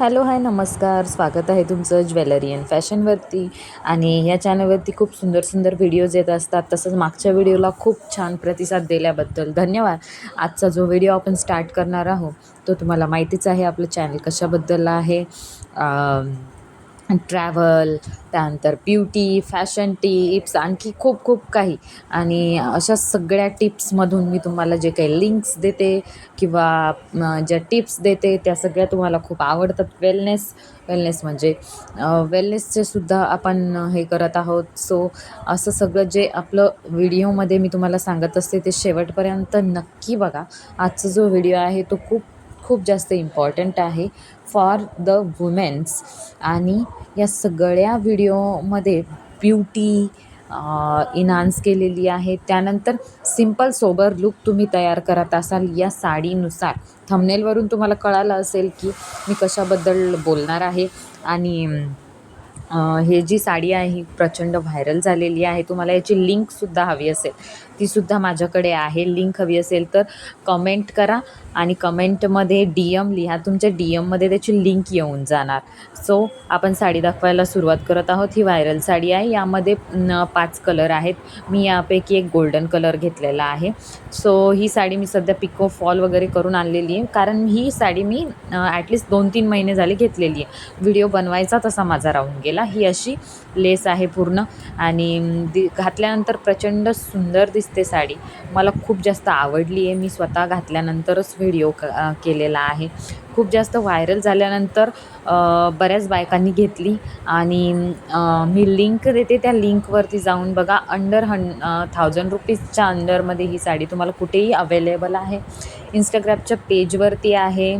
Hello hi नमस्कार. स्वागत आहे तुमचं ज्वेलरी अँड फॅशनवरती. आणि या चॅनलवरती खूप सुंदर सुंदर व्हिडिओज येत असतात. तसंच मागच्या व्हिडिओला खूप छान प्रतिसाद दिल्याबद्दल धन्यवाद. आजचा जो व्हिडिओ आपण स्टार्ट करणार आहोत तो तुम्हाला माहितीच आहे. आपलं चॅनल कशाबद्दल आहे? ट्रॅव्हल त्यानंतर ब्युटी फॅशन टिप्स आणखी खूप खूप काही. आणि अशा सगळ्या टिप्समधून मी तुम्हाला जे काही लिंक्स देते किंवा ज्या टिप्स देते त्या सगळ्या तुम्हाला खूप आवडतात. वेलनेस वेलनेस म्हणजे वेलनेसचे सुद्धा आपण हे करत आहोत. सो असं सगळं जे आपलं व्हिडिओमध्ये मी तुम्हाला सांगत असते ते शेवटपर्यंत नक्की बघा. आजचा जो व्हिडिओ आहे तो खूप खूप जास्त इम्पॉर्टंट आहे फॉर द वुमेन्स आणि या सगळ्या व्हिडिओमध्ये ब्युटी इन्हान्स केलेली आहे. त्यानंतर सिंपल सोबर लुक तुम्ही तयार करत असाल या साडीनुसार. थंबनेलवरून तुम्हाला कळालं असेल की मी कशाबद्दल बोलणार आहे. आणि हे जी साडी आहे ही प्रचंड व्हायरल झालेली आहे. तुम्हाला याची लिंकसुद्धा हवी असेल. तीसुद्धा माझ्याकडे आहे. लिंक हवी असेल तर कमेंट करा आणि कमेंटमध्ये डी एम लिहा. तुमच्या डी एममध्ये त्याची लिंक येऊन जाणार. सो आपण साडी दाखवायला सुरुवात करत आहोत. ही व्हायरल साडी आहे. यामध्ये पाच कलर आहेत. मी यापैकी एक गोल्डन कलर घेतलेला आहे. सो ही साडी मी सध्या पिको फॉल वगैरे करून आणलेली आहे. कारण ही साडी मी ॲटलिस्ट दोन तीन महिने झाले घेतलेली आहे. व्हिडिओ बनवायचा तसा माझा राहून गेला. ही अशी लेस आहे पूर्ण. आणि दि घातल्यानंतर प्रचंड सुंदर दिसते साडी. मला खूप जास्त आवडली आहे. मी स्वतः घातल्यानंतरच व्हिडिओ क केलेला आहे. खूप जास्त व्हायरल झाल्यानंतर बऱ्याच बायकांनी घेतली. आणि मी लिंक देते त्या लिंकवरती जाऊन बघा. अंडर हं थाउजंड रुपीजच्या अंडरमध्ये ही साडी तुम्हाला कुठेही अवेलेबल आहे. इंस्टाग्रामच्या पेजवरती आहे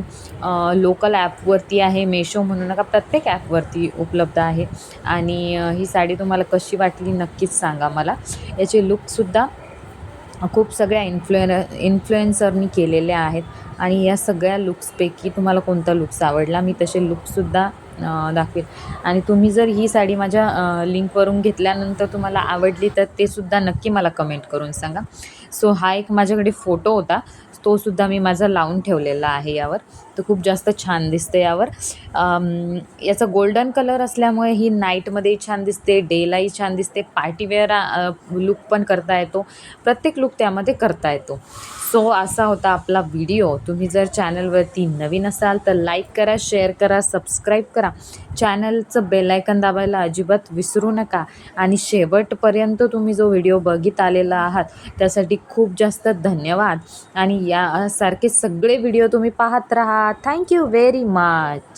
लोकल ॲपवरती आहे मेशो म्हणू नका प्रत्येक ॲपवरती उपलब्ध आहे. आणि ही साडी तुम्हाला कशी वाटली नक्कीच सांगा मला. याचे लुकसुद्धा खूप सगळ्या इन्फ्लुएन इन्फ्लुएन्सरनी केलेल्या आहेत. आणि या सगळ्या लुक्सपैकी तुम्हाला कोणता लुक्स आवडला? मी तसे लुक्ससुद्धा दाखवेल. आणि तुम्ही जर ही साडी माझ्या लिंकवरून घेतल्यानंतर तुम्हाला आवडली तर ते सुद्धा नक्की मला कमेंट करून सांगा. सो हा एक माझ्याकडे फोटो होता. तो सुद्धा मी माझा लावून ठेवलेला आहे यावर. तर खूप जास्त छान दिसते यावर. याचा गोल्डन कलर असल्यामुळे ही नाईटमध्येही छान दिसते डेलाही छान दिसते. पार्टीवेअर लुक पण करता येतो. प्रत्येक लुक त्यामध्ये करता येतो. सो असा होता आपला व्हिडिओ. तुम्ही जर चॅनलवरती नवीन असाल तर लाईक करा शेअर करा सबस्क्राईब करा. चॅनलचं बेलायकन दाबायला अजिबात विसरू नका. आणि शेवटपर्यंत तुम्ही जो व्हिडिओ बघित आलेला आहात त्यासाठी खूप जास्त धन्यवाद. आणि यासारखे सगळे व्हिडिओ तुम्ही पाहत राहा. Thank you very much